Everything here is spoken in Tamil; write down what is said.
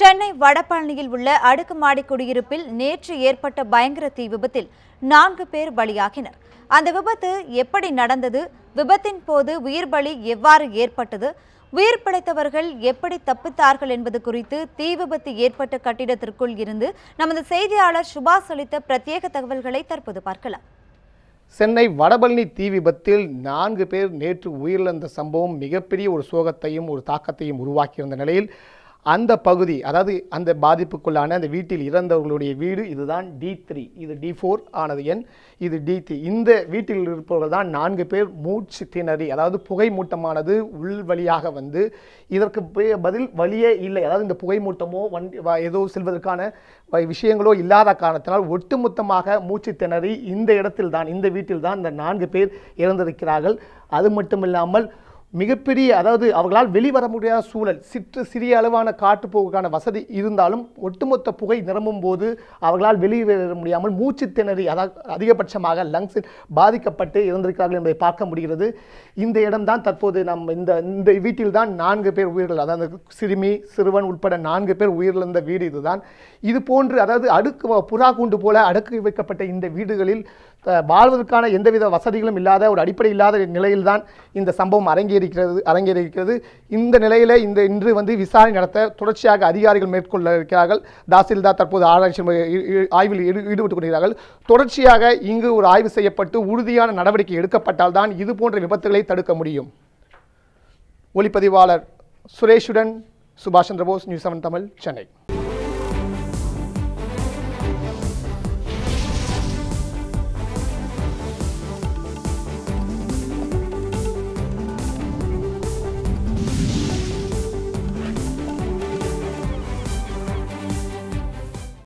சென்னை வடபழனியில் உள்ள அடுக்குமாடி குடியிருப்பில் நேற்று ஏற்பட்ட பயங்கர தீ விபத்தில் நான்கு பேர் பலியாகினர். அந்த விபத்து எப்படி நடந்தது? விபத்தின் போது உயிர் பலி எவ்வாறு ஏற்பட்டது? உயிர் பிழைத்தவர்கள் எப்படி தப்பித்தார்கள் என்பது குறித்து தீ விபத்து ஏற்பட்ட கட்டிடத்திற்குள் இருந்து நமது செய்தியாளர் சுபாஷ் அளித்த பிரத்யேக தகவல்களை தற்போது பார்க்கலாம். சென்னை வடபழனி தீ விபத்தில் நான்கு பேர் நேற்று உயிரிழந்த சம்பவம் மிகப்பெரிய ஒரு சோகத்தையும் ஒரு தாக்கத்தையும் உருவாக்கியிருந்த நிலையில் அந்த பகுதி அதாவது அந்த பாதிப்புக்குள்ளான அந்த வீட்டில் இறந்தவர்களுடைய வீடு இதுதான் டி த்ரீ இது டி ஃபோர் ஆனது எண். இது டி த்ரீ இந்த வீட்டில் இருப்பவர்கள் தான் நான்கு பேர் மூச்சு திணறி அதாவது புகை மூட்டமானது உள் வழியாக வந்து இதற்கு பே- பதில் வழியே இல்லை. அதாவது இந்த புகை மூட்டமோ வண்டி வ- ஏதோ செல்வதற்கான வ- விஷயங்களோ இல்லாத காரணத்தினால் ஒட்டுமொத்தமாக மூச்சு திணறி இந்த இடத்தில் தான் இந்த வீட்டில் தான் இந்த நான்கு பேர் இறந்திருக்கிறார்கள். அது மட்டும் இல்லாமல் மிகப்பெரிய அதாவது அவர்களால் வெளிவர முடியாத சூழல் சிற்று சிறிய அளவான காட்டுப்போக்குக்கான வசதி இருந்தாலும் ஒட்டுமொத்த புகை நிரம்பும் போது அவர்களால் வெளிவர முடியாமல் மூச்சு திணறி அதாவது அதிகபட்சமாக லங்ஸில் பாதிக்கப்பட்டு இருந்திருக்கிறார்கள் என்பதை பார்க்க முடிகிறது. இந்த இடம்தான் தற்போது நம் இந்த இந்த வீட்டில் தான் நான்கு பேர் உயிர்கள் அதாவது சிறுமி சிறுவன் உட்பட நான்கு பேர் உயிரிழந்த வீடு இதுதான். இது போன்று அதாவது அடுக்கு புறா கூண்டு போல அடுக்கு வைக்கப்பட்ட இந்த வீடுகளில் வாழ்வதற்கான எந்தவித வசதிகளும் இல்லாத ஒரு அடிப்படை இல்லாத நிலையில்தான் இந்த சம்பவம் அரங்கேறிக்கிறது அரங்கேறியிருக்கிறது. இந்த நிலையில் இந்த இன்று வந்து விசாரணை நடத்த தொடர்ச்சியாக அதிகாரிகள் மேற்கொள்ள இருக்கிறார்கள். தாசில்தார் தற்போது ஆராய்ச்சி ஆய்வில் ஈடுபட்டுக் கொண்டிருக்கிறார்கள். தொடர்ச்சியாக இங்கு ஒரு ஆய்வு செய்யப்பட்டு உறுதியான நடவடிக்கை எடுக்கப்பட்டால் தான் இது போன்ற விபத்துகளை தடுக்க முடியும். ஒளிப்பதிவாளர் சுரேஷுடன் சுபாஷ் சந்திரபோஸ் நியூஸ் செவன் தமிழ் சென்னை.